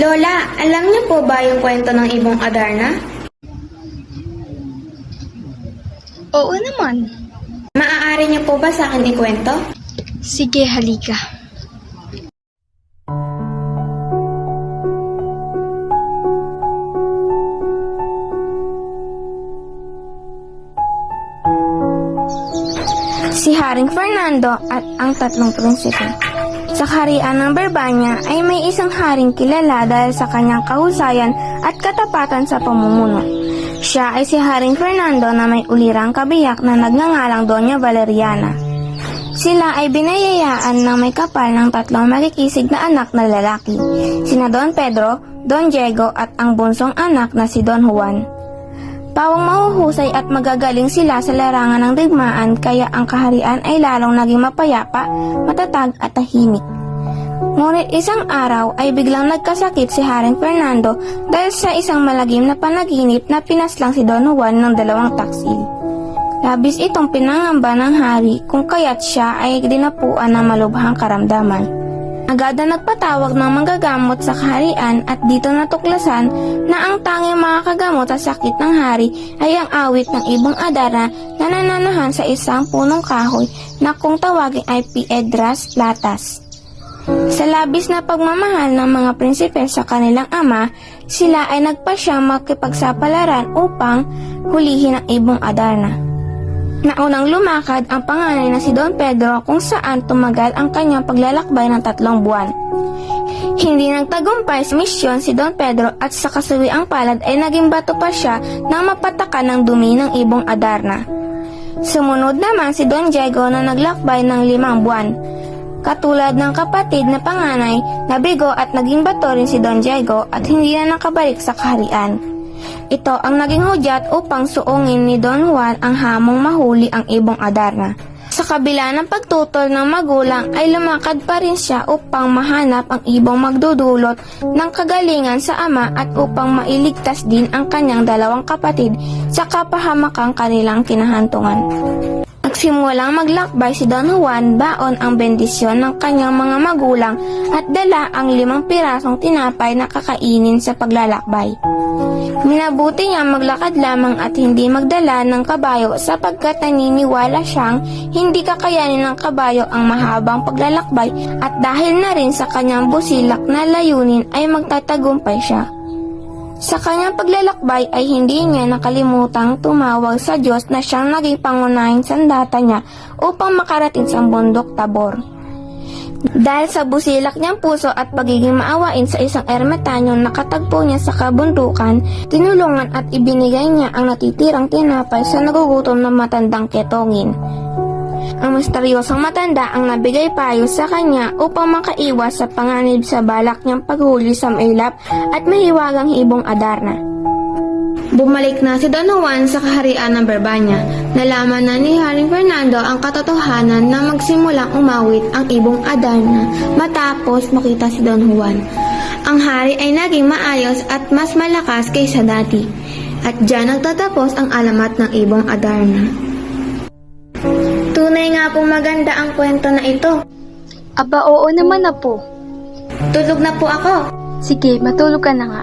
Lola, alam niyo po ba yung kwento ng ibong Adarna? Oo naman. Maaari niyo po ba sa akin ikwento? Sige, halika. si Haring Fernando at ang tatlong prinsipe. Sa kaharian ng Berbanya ay may isang haring kilala dahil sa kanyang kahusayan at katapatan sa pamumuno. Siya ay si Haring Fernando na may ulirang kabiyak na nagngangalang Doña Valeriana. Sila ay binayayaan ng may kapal ng tatlong magkikisig na anak na lalaki, sina Don Pedro, Don Diego at ang bunsong anak na si Don Juan. Pawang mahuhusay at magagaling sila sa larangan ng digmaan kaya ang kaharian ay lalong naging mapayapa, matatag at tahimik. Ngunit isang araw ay biglang nagkasakit si Haring Fernando dahil sa isang malagim na panaginip na pinaslang si Don Juan ng dalawang taksil. Labis itong pinangamba ng hari kung kaya't siya ay dinapuan ng malubhang karamdaman. Agad na nagpatawag ng manggagamot sa kaharian at dito natuklasan na ang tanging makakagamot sa sakit ng hari ay ang awit ng ibong adara na nananahan sa isang punong kahoy na kung tawagin ay Piedras Latas. Sa labis na pagmamahal ng mga prinsipe sa kanilang ama, sila ay nagpasyang makipagsapalaran upang hulihin ang ibong Adarna. Naunang lumakad ang panganay na si Don Pedro kung saan tumagal ang kanyang paglalakbay ng tatlong buwan. Hindi nagtagumpay sa misyon si Don Pedro at sa kasuwiang palad ay naging bato pa siya nang mapatakan ng dumi ng ibong Adarna. Sumunod naman si Don Diego na naglakbay ng limang buwan. Katulad ng kapatid na panganay, nabigo at naging bato rin si Don Diego at hindi na nakabalik sa kaharian. Ito ang naging hudyat upang suungin ni Don Juan ang hamong mahuli ang ibong Adarna. Sa kabila ng pagtutol ng magulang ay lumakad pa rin siya upang mahanap ang ibong magdudulot ng kagalingan sa ama at upang mailigtas din ang kanyang dalawang kapatid sa kapahamakang kanilang kinahantungan. Nagsimulang maglakbay si Don Juan baon ang bendisyon ng kanyang mga magulang at dala ang limang pirasong tinapay na kakainin sa paglalakbay. Minabuti niya maglakad lamang at hindi magdala ng kabayo sapagkat naniniwala siyang hindi kakayanin ng kabayo ang mahabang paglalakbay at dahil na rin sa kanyang busilak na layunin ay magtatagumpay siya. Sa kanyang paglalakbay ay hindi niya nakalimutang tumawag sa Diyos na siyang naging pangunahing sandata niya upang makarating sa bundok Tabor. Dahil sa busilak niyang puso at pagiging maawain sa isang ermetanyong nakatagpo niya sa kabundukan, tinulungan at ibinigay niya ang natitirang tinapay sa nagugutom na matandang ketongin. Ang misteryosong matanda ang nabigay payo sa kanya upang makaiwas sa panganib sa balak niyang paghuli sa mailap at mahiwagang ibong Adarna. Bumalik na si Don Juan sa kaharian ng Berbanya. Nalaman na ni Haring Fernando ang katotohanan na magsimulang umawit ang ibong Adarna matapos makita si Don Juan. Ang hari ay naging maayos at mas malakas kaysa dati. At diyan nagtatapos ang alamat ng ibong Adarna. Tunay nga pong maganda ang kwento na ito. Aba, oo naman na po. Tulog na po ako. Sige, matulog ka na nga.